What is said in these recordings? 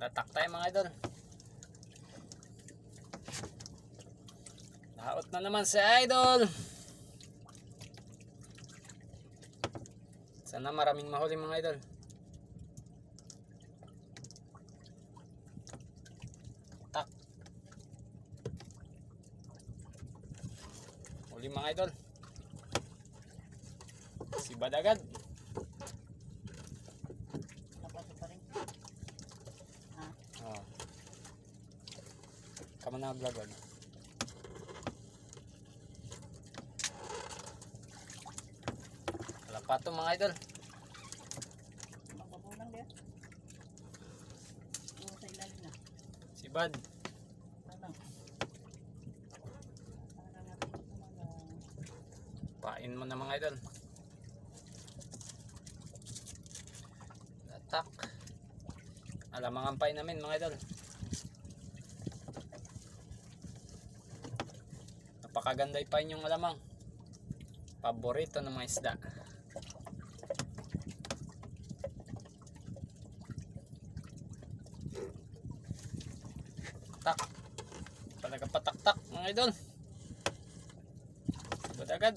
Latak tayo mga idol. Laot na naman si idol. Sana maraming mahuli mga idol. Tak. Huli mga idol. Si Badagad. Napasok pa rin. Oh. Kamu na vlog ano? Wala pa to mga idol. Si Bad. Pain mo na mga idol. Atak. Alam mga ampay namin mga idol. Napakaganda ipain yung alamang. Paborito ng mga isda. Tak. Talaga patak-tak mga idol. Agad agad.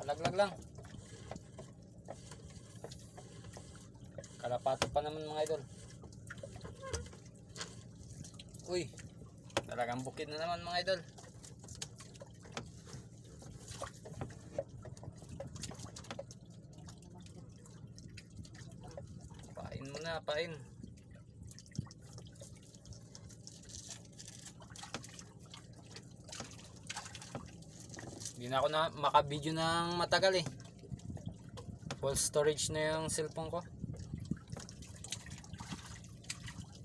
Kalaglag lang. Kalapato pa naman mga idol. Uy. Talagang bukid na naman mga idol. Pain mo na, pain. Hindi na ako na makabideo ng matagal eh. Full storage na yung cellphone ko.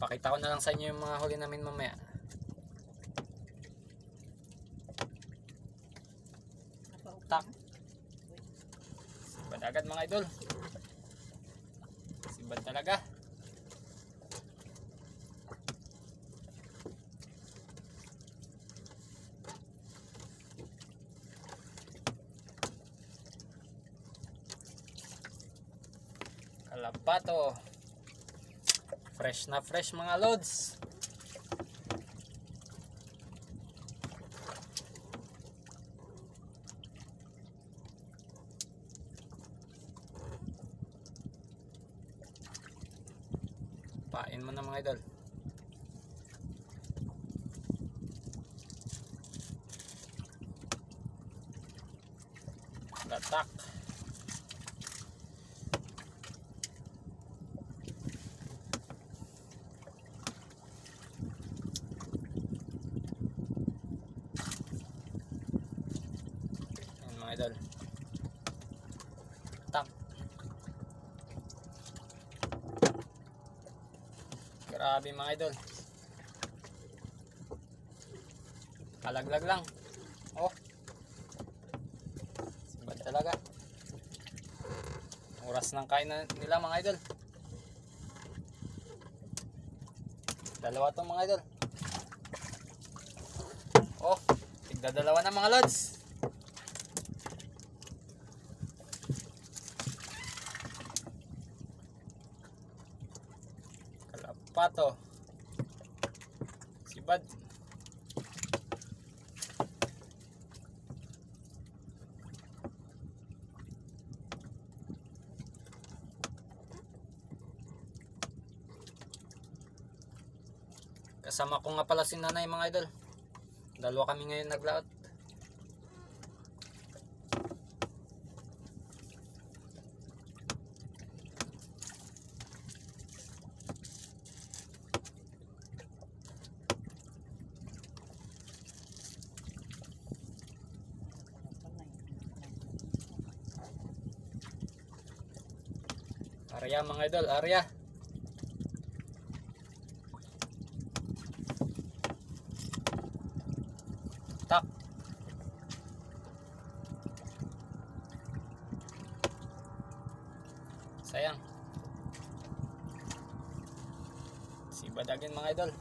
Pakita ko na lang sa inyo yung mga huli namin mamaya. Tak. Sibad agad mga idol. Sibad talaga. Kalapato. Fresh na fresh mga loads. Pain mo na mga idol. Latak. Idol. Tak. Grabe mga idol. Kalaglag lang. Oh. Sibad talaga. Oras ng kain na nila mga idol. Dalawa tong mga idol. Oh, tigda dalawa na mga lods. Kalapato. Sibad. Kasama ko nga pala si nanay mga idol. Dalawa kami ngayon naglaot. Arya mga idol, Arya. Tak. Sayang. Si Badagin mga idol.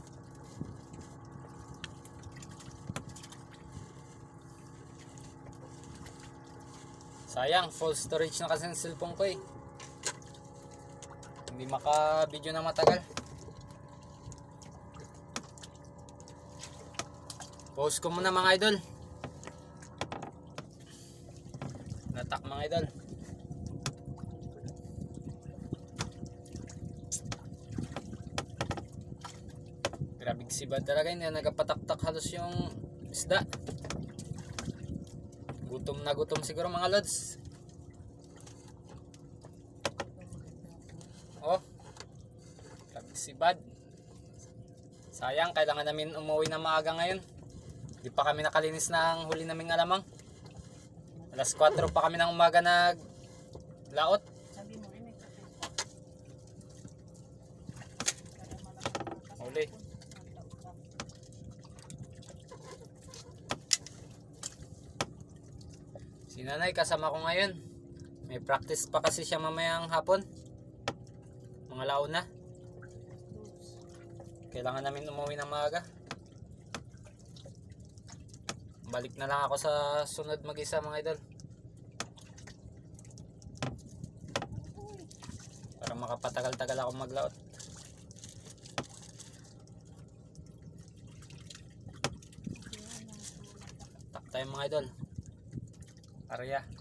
Sayang, full storage na kasi ang cellphone ko eh hindi maka video na matagal. Post ko muna mga idol. Natak mga idol. Grabe siba talaga yun nagapataktak halos yung isda. Gutom na gutom siguro mga lods. Grabe sibad. Sayang, kailangan namin umuwi na maaga ngayon. Di pa kami nakalinis ng huli naming alamang. Alas 4 pa kami ng umaga nag laot. Eh, Huli. Si nanay kasama ko ngayon. May practice pa kasi siya mamayang hapon. Mga launa. Kailangan namin umuwi ng maaga. Balik na lang ako sa sunod mag-isa mga idol. Para makapatagal-tagal ako maglaot. Tak tayo mga idol. Arya.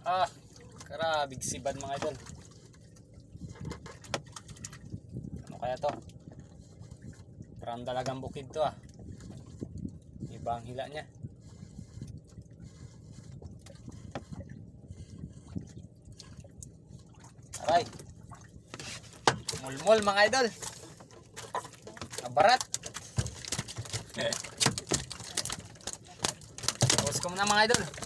Ah, karabig sibad mga idol. Ano kaya to? Parang dalagang bukid to ah. Iba ang hila niya. Aray. Mulmul mga idol. Abarat. Tapos ko muna mga idol.